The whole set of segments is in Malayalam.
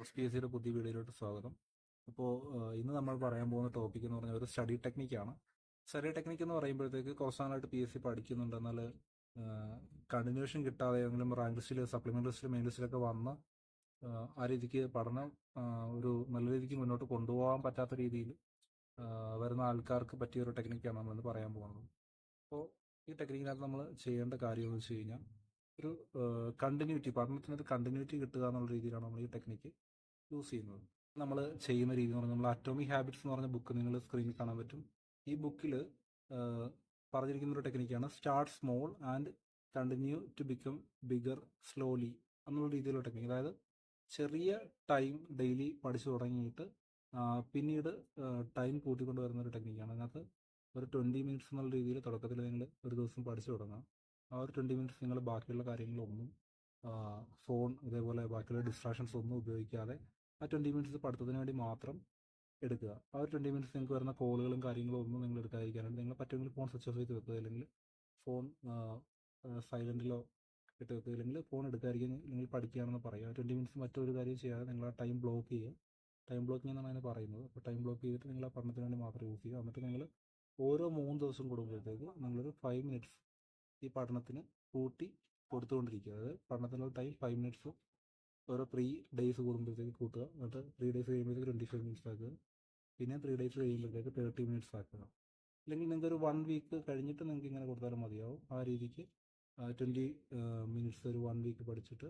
എസ് പി എസ് സിയുടെ പുതിയ വീഡിയോയിലോട്ട് സ്വാഗതം. അപ്പോൾ ഇന്ന് നമ്മൾ പറയാൻ പോകുന്ന ടോപ്പിക് എന്ന് പറഞ്ഞാൽ ഒരു സ്റ്റഡി ടെക്നിക്കാണ് സ്റ്റഡി ടെക്നിക്ക് എന്ന് പറയുമ്പോഴത്തേക്ക് കുറച്ച് നാളായിട്ട് പി എസ് സി പഠിക്കുന്നുണ്ട്. എന്നാൽ കണ്ടിന്യൂഷൻ കിട്ടാതെ എങ്കിലും റാങ്ക് ലിസ്റ്റിൽ സപ്ലിമെന്റ് ലിസ്റ്റിൽ മെയിൻ ലിസ്റ്റിലൊക്കെ വന്ന് ആ, ആ രീതിക്ക് പഠനം ഒരു നല്ല രീതിക്ക് മുന്നോട്ട് കൊണ്ടുപോകാൻ പറ്റാത്ത രീതിയിൽ വരുന്ന ആൾക്കാർക്ക് പറ്റിയ ഒരു ടെക്നിക്കാണ് നമ്മളിന്ന് പറയാൻ പോകുന്നത്. അപ്പോൾ ഈ ടെക്നിക്കിനകത്ത് നമ്മൾ ചെയ്യേണ്ട കാര്യം എന്ന് വെച്ച് കഴിഞ്ഞാൽ ഒരു കണ്ടിന്യൂറ്റി പഠനത്തിന് ഒരു കണ്ടിന്യൂറ്റി കിട്ടുക എന്നുള്ള രീതിയിലാണ് നമ്മൾ ഈ ടെക്നിക്ക് യൂസ് ചെയ്യുന്നത്. നമ്മൾ ചെയ്യുന്ന രീതി എന്ന് പറഞ്ഞാൽ നമ്മൾ അറ്റോമിക് ഹാബിറ്റ്സ് എന്ന് പറഞ്ഞ ബുക്ക് നിങ്ങൾ സ്ക്രീനിൽ കാണാൻ പറ്റും. ഈ ബുക്കിൽ പറഞ്ഞിരിക്കുന്ന ഒരു ടെക്നിക്കാണ് start small and continue to become bigger slowly എന്നുള്ള രീതിയിലുള്ള ടെക്നിക്ക് അതായത് ചെറിയ ടൈം ഡെയിലി പഠിച്ചു തുടങ്ങിയിട്ട് പിന്നീട് ടൈം കൂട്ടിക്കൊണ്ട് വരുന്ന ഒരു ടെക്നിക്കാണ് അതിനകത്ത് ഒരു ട്വന്റി മിനിറ്റ്സ് എന്നുള്ള രീതിയിൽ തുടക്കത്തിൽ നിങ്ങൾ ഒരു ദിവസം പഠിച്ചു തുടങ്ങാം. ആ ഒരു ട്വന്റി മിനിറ്റ്സ് നിങ്ങൾ ബാക്കിയുള്ള കാര്യങ്ങളൊന്നും ഫോൺ ഇതേപോലെ ബാക്കിയുള്ള ഡിസ്ട്രാക്ഷൻസ് ഒന്നും ഉപയോഗിക്കാതെ ആ ട്വന്റി മിനിറ്റ്സ് പഠിത്തത്തിന് വേണ്ടി മാത്രം എടുക്കുക. ആ ഒരു ട്വന്റി മിനിറ്റ്സ് നിങ്ങൾക്ക് വരുന്ന കോളുകളും കാര്യങ്ങളും ഒന്നും നിങ്ങൾ എടുക്കാതിരിക്കാനായിട്ട് നിങ്ങൾ പറ്റുമെങ്കിൽ ഫോൺ സ്വിച്ച് ഓഫ് ചെയ്ത് വെക്കുക. അല്ലെങ്കിൽ ഫോൺ സൈലന്റിലോ ഇട്ട് വെക്കുക. അല്ലെങ്കിൽ ഫോൺ എടുക്കാതിരിക്കാൻ നിങ്ങൾ പഠിക്കുകയാണെന്ന് പറയുക ട്വന്റി മിനിറ്റ്സ് മറ്റൊരു കാര്യം ചെയ്യാതെ നിങ്ങൾ ആ ടൈം ബ്ലോക്ക് ചെയ്യുക. ടൈം ബ്ലോക്കിംഗ് എന്നാണ് അതിന് പറയുന്നത്. അപ്പോൾ ടൈം ബ്ലോക്ക് ചെയ്തിട്ട് നിങ്ങൾ ആ പഠനത്തിന് വേണ്ടി മാത്രം യൂസ് ചെയ്യുക. എന്നിട്ട് നിങ്ങൾ ഓരോ മൂന്ന് ദിവസം കൂടുമ്പോഴത്തേക്ക് നിങ്ങളൊരു ഫൈവ് മിനിറ്റ്സ് ഈ പഠനത്തിന് കൂട്ടി കൊടുത്തുകൊണ്ടിരിക്കുക. അതായത് പഠനത്തിനുള്ള ടൈം ഫൈവ് മിനിറ്റ്സ് ഓരോ ത്രീ ഡേയ്സ് കൂടുമ്പോഴത്തേക്ക് കൂട്ടുക. എന്നിട്ട് ത്രീ ഡേയ്സ് കഴിയുമ്പോഴത്തേക്ക് ട്വന്റി ഫൈവ് മിനിറ്റ്സ് ആക്കുക. പിന്നെ ത്രീ ഡേയ്സ് കഴിയുമ്പോഴത്തേക്ക് തേർട്ടി മിനിറ്റ്സ് ആക്കുക. അല്ലെങ്കിൽ നിങ്ങൾക്ക് ഒരു വൺ വീക്ക് കഴിഞ്ഞിട്ട് നിങ്ങൾക്ക് ഇങ്ങനെ കൊടുത്താലും മതിയാവും. ആ രീതിക്ക് ട്വന്റി മിനിറ്റ്സ് ഒരു വൺ വീക്ക് പഠിച്ചിട്ട്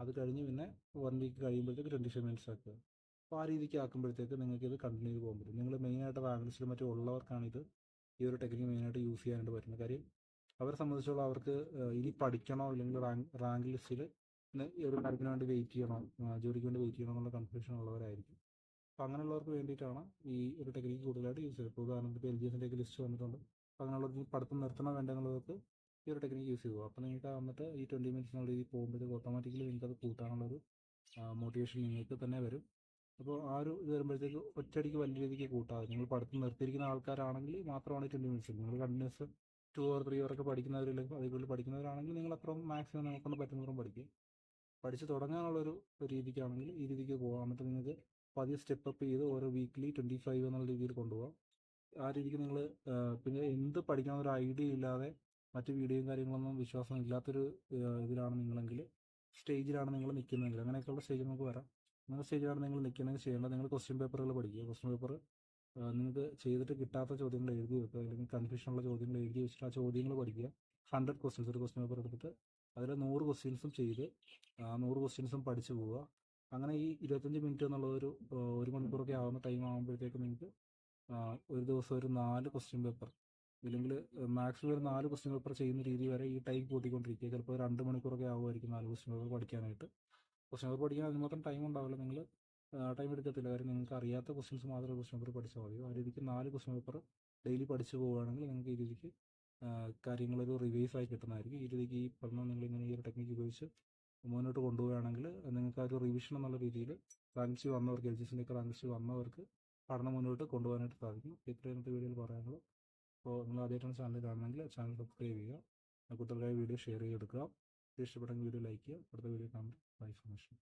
അത് കഴിഞ്ഞ് പിന്നെ വൺ വീക്ക് കഴിയുമ്പോഴത്തേക്ക് ട്വന്റി ഫൈവ് മിനിറ്റ്സ് ആക്കുക. അപ്പോൾ ആ രീതിക്ക് ആക്കുമ്പോഴത്തേക്ക് നിങ്ങൾക്ക് ഇത് കണ്ടിന്യൂ ചെയ്ത് പോകാൻ പറ്റും. നിങ്ങൾ മെയിനായിട്ട് ലിസ്റ്റിൽ മറ്റും ഉള്ളവർക്കാണ് ഇത് ഈ ഒരു ടെക്നിക്ക് മെയിനായിട്ട് യൂസ് ചെയ്യാനായിട്ട് പറ്റുന്നത്. കാര്യം അവരെ സംബന്ധിച്ചോളം അവർക്ക് ഇനി പഠിക്കണോ അല്ലെങ്കിൽ റാങ്ക് റാങ്ക് ലിസ്റ്റിൽ ഒരു കാര്യത്തിന് വേണ്ടി വെയിറ്റ് ചെയ്യണോ ജോലിക്ക് വേണ്ടി വെയിറ്റ് ചെയ്യണോ എന്നുള്ള കൺഫ്യൂഷൻ ഉള്ളവരായിരിക്കും. അപ്പം അങ്ങനെയുള്ളവർക്ക് വേണ്ടിയിട്ടാണ് ഈ ഒരു ടെക്നിക്ക് കൂടുതലായിട്ട് യൂസ് ഇപ്പോൾ ഉദാഹരണത്തിന് ഇപ്പോൾ എൽ ജി എസിന്റെ ലിസ്റ്റ് വന്നിട്ടുണ്ട്. അപ്പോൾ അങ്ങനെയുള്ളവർക്ക് പഠിത്തം നിർത്തണോ വേണ്ടെന്നുള്ളവർക്ക് ഈ ഒരു ടെക്നിക്ക് യൂസ് ചെയ്യുക. അപ്പോൾ നിങ്ങൾക്ക് വന്നിട്ട് ഈ ട്വന്റി മിനിറ്റ്സ് എന്നുള്ള രീതിയിൽ പോകുമ്പോഴത്തേക്ക് ഓട്ടോമാറ്റിക്കലി നിങ്ങൾക്ക് അത് കൂട്ടാനുള്ളൊരു മോട്ടിവേഷൻ നിങ്ങൾക്ക് തന്നെ വരും. അപ്പോൾ ആ ഒരു ഇത് വരുമ്പോഴത്തേക്ക് ഒറ്റയടിക്ക് വലിയ രീതിക്ക് കൂട്ടാതെ നിങ്ങൾ പഠിത്തം നിർത്തിയിരിക്കുന്ന ആൾക്കാരാണെങ്കിൽ മാത്രമാണ് ട്വന്റി മിനിറ്റ്സ് നിങ്ങൾ കണ്ടിന്യൂസ് ടു ഓർ ത്രീ ഒക്കെ പഠിക്കുന്നവരില്ലെങ്കിൽ അതിൽ കൂടുതൽ പഠിക്കുന്നവരാണെങ്കിൽ നിങ്ങൾ അത്രയും മാക്സിമം നിങ്ങൾക്കൊണ്ട് പറ്റുന്നവരും പഠിക്കും. പഠിച്ച് തുടങ്ങാനുള്ളൊരു രീതിക്കാണെങ്കിൽ ഈ രീതിക്ക് പോകാം. എന്നിട്ട് നിങ്ങൾക്ക് പതിയെ സ്റ്റെപ്പ് അപ്പ് ചെയ്ത് ഓരോ വീക്ക്ലി ട്വന്റി ഫൈവ് എന്നുള്ള രീതിയിൽ കൊണ്ടുപോകാം. ആ രീതിക്ക് നിങ്ങൾ പിന്നെ എന്ത് പഠിക്കണം ഒരു ഐഡിയ ഇല്ലാതെ മറ്റ് വീഡിയോയും കാര്യങ്ങളൊന്നും വിശ്വാസം ഇല്ലാത്തൊരു ഇതിലാണ് നിങ്ങളെങ്കിൽ സ്റ്റേജിലാണ് നിങ്ങൾ നിൽക്കുന്നതെങ്കിൽ അങ്ങനെയൊക്കെയുള്ള സ്റ്റേജിൽ നമുക്ക് വരാം. അങ്ങനെ സ്റ്റേജിലാണ് നിങ്ങൾ നിൽക്കുന്നതെങ്കിൽ ചെയ്യേണ്ടത് നിങ്ങൾ ക്വസ്റ്റ്യൻ പേപ്പറുകൾ പഠിക്കുക. ക്വസ്റ്റ്യൻ പേപ്പർ നിങ്ങൾക്ക് ചെയ്തിട്ട് കിട്ടാത്ത ചോദ്യങ്ങൾ എഴുതി വെക്കുക അല്ലെങ്കിൽ കൺഫ്യൂഷനുള്ള ചോദ്യങ്ങൾ എഴുതി വെച്ചിട്ട് ആ ചോദ്യങ്ങൾ പഠിക്കുക. ഹൺഡ്രഡ് ക്വസ്റ്റ്യൻസ് ഒരു ക്വസ്റ്റ്യൻ പേപ്പർ എടുത്തിട്ട് അതിൽ നൂറ് ക്വസ്റ്റ്യൻസും ചെയ്ത് നൂറ് ക്വസ്റ്റ്യൻസും പഠിച്ചു പോവുക. അങ്ങനെ ഈ ഇരുപത്തഞ്ച് മിനിറ്റ് എന്നുള്ള ഒരു ഒരു മണിക്കൂറൊക്കെ ആവുന്ന ടൈം ആകുമ്പോഴത്തേക്ക് നിങ്ങൾക്ക് ഒരു ദിവസം ഒരു നാല് ക്വസ്റ്റ്യൻ പേപ്പർ ഇല്ലെങ്കിൽ മാക്സിമം ഒരു നാല് ക്വസ്റ്റ്യൻ പേപ്പർ ചെയ്യുന്ന രീതി വരെ ഈ ടൈം കൂട്ടിക്കൊണ്ടിരിക്കുക. ചിലപ്പോൾ രണ്ട് മണിക്കൂറൊക്കെ ആവുമായിരിക്കും നാല് ക്വസ്റ്റ്യൻ പേപ്പർ പഠിക്കാനായിട്ട്. ക്വസ്റ്റ്യൻ പേപ്പർ പഠിക്കാൻ അതിന് മാത്രം ടൈം ഉണ്ടാവില്ല. നിങ്ങൾ ടൈം എടുക്കത്തില്ല. കാര്യം നിങ്ങൾക്ക് അറിയാത്ത ക്വസ്റ്റ്യൻസ് മാത്രമേ ക്വസ്റ്റ്യൻ പേപ്പർ പഠിച്ചാൽ മതിയോ ആ രീതിക്ക് നാല് ക്വസ്റ്റ്യൻ പേപ്പർ ഡെയിലി പഠിച്ചു പോവുകയാണെങ്കിൽ നിങ്ങൾക്ക് ഈ രീതിക്ക് കാര്യങ്ങളൊരു റിവൈസ് ആയി കിട്ടുന്നതായിരിക്കും. ഈ രീതിക്ക് ഈ പഠനം നിങ്ങൾ ഇങ്ങനെ ഈ ഒരു ടെക്നിക്ക് ഉപയോഗിച്ച് മുന്നോട്ട് കൊണ്ടുപോവുകയാണെങ്കിൽ നിങ്ങൾക്ക് ആ ഒരു റിവിഷൻ എന്നുള്ള രീതിയിൽ റാങ്ക്സ് വന്നവർക്ക് എൽ ജി സിന്റെ ഒക്കെ റാങ്ക്സ് വന്നവർക്ക് പഠനം മുന്നോട്ട് കൊണ്ടുപോകാനായിട്ട് സാധിക്കും. ഇത്രയും വീഡിയോയിൽ പറയാനുള്ളൂ. അപ്പോൾ നിങ്ങൾ ആദ്യമായിട്ടാണ് ചാനൽ കാണണമെങ്കിൽ ചാനൽ സബ്സ്ക്രൈബ് ചെയ്യുക. കുട്ടികൾക്കായി വീഡിയോ ഷെയർ ചെയ്തെടുക്കുക. ഇഷ്ടപ്പെട്ടെങ്കിൽ വീഡിയോ ലൈക്ക് ചെയ്യുക. അടുത്ത വീഡിയോ കാണുമ്പോൾ ബൈ ഇൻഫർമേഷൻ